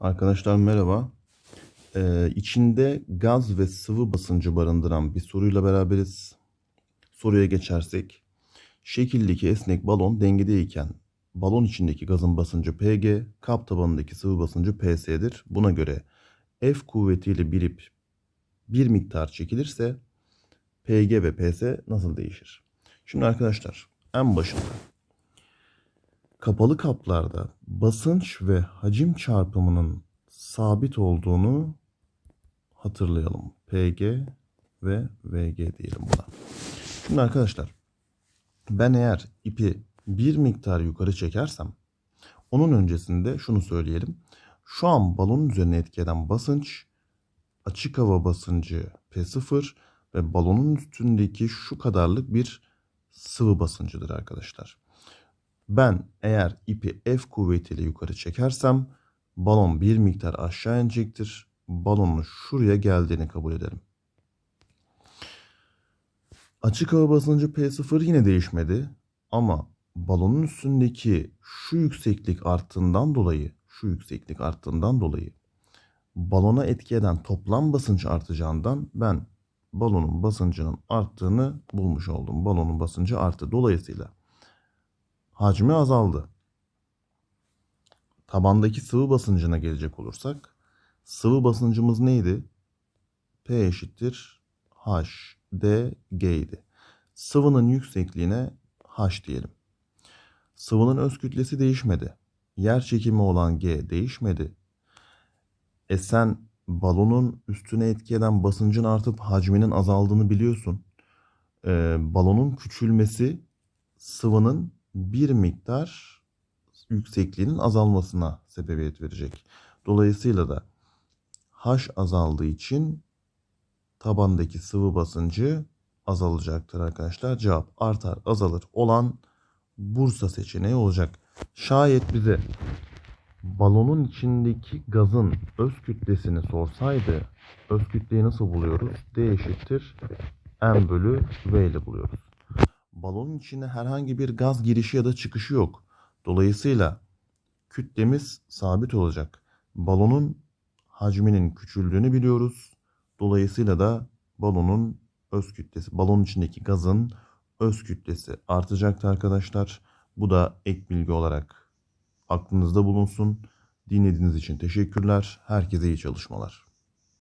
Arkadaşlar merhaba. Ee, içinde gaz ve sıvı basıncı barındıran bir soruyla beraberiz. Soruya geçersek, şekildeki esnek balon dengedeyken balon içindeki gazın basıncı Pg, kap tabanındaki sıvı basıncı Ps'dir. Buna göre F kuvvetiyle birip bir miktar çekilirse Pg ve Ps nasıl değişir? Şimdi arkadaşlar en başında kapalı kaplarda basınç ve hacim çarpımının sabit olduğunu hatırlayalım. PG ve VG diyelim buna. Şimdi arkadaşlar ben eğer ipi bir miktar yukarı çekersem onun öncesinde şunu söyleyelim. Şu an balonun üzerine etki eden basınç açık hava basıncı P0 ve balonun üstündeki şu kadarlık bir sıvı basıncıdır arkadaşlar. Ben eğer ipi F kuvvetiyle yukarı çekersem balon bir miktar aşağı inecektir. Balonun şuraya geldiğini kabul edelim. Açık hava basıncı P0 yine değişmedi ama balonun üstündeki şu yükseklik arttığından dolayı şu yükseklik arttığından dolayı balona etki eden toplam basınç artacağından ben balonun basıncının arttığını bulmuş oldum. Balonun basıncı arttı. Dolayısıyla hacmi azaldı. Tabandaki sıvı basıncına gelecek olursak sıvı basıncımız neydi? P eşittir H D G idi. Sıvının yüksekliğine H diyelim. Sıvının öz kütlesi değişmedi. Yer çekimi olan G değişmedi. E sen balonun üstüne etki eden basıncın artıp hacminin azaldığını biliyorsun. Ee, balonun küçülmesi sıvının bir miktar yüksekliğinin azalmasına sebebiyet verecek. Dolayısıyla da H azaldığı için tabandaki sıvı basıncı azalacaktır arkadaşlar. Cevap artar azalır olan Bursa seçeneği olacak. Şayet bize balonun içindeki gazın öz kütlesini sorsaydı öz kütleyi nasıl buluyoruz? D eşittir M bölü V ile buluyoruz. Balonun içine herhangi bir gaz girişi ya da çıkışı yok. Dolayısıyla kütlemiz sabit olacak. Balonun hacminin küçüldüğünü biliyoruz. Dolayısıyla da balonun öz kütlesi, balonun içindeki gazın öz kütlesi artacaktı arkadaşlar. Bu da ek bilgi olarak aklınızda bulunsun. Dinlediğiniz için teşekkürler. Herkese iyi çalışmalar.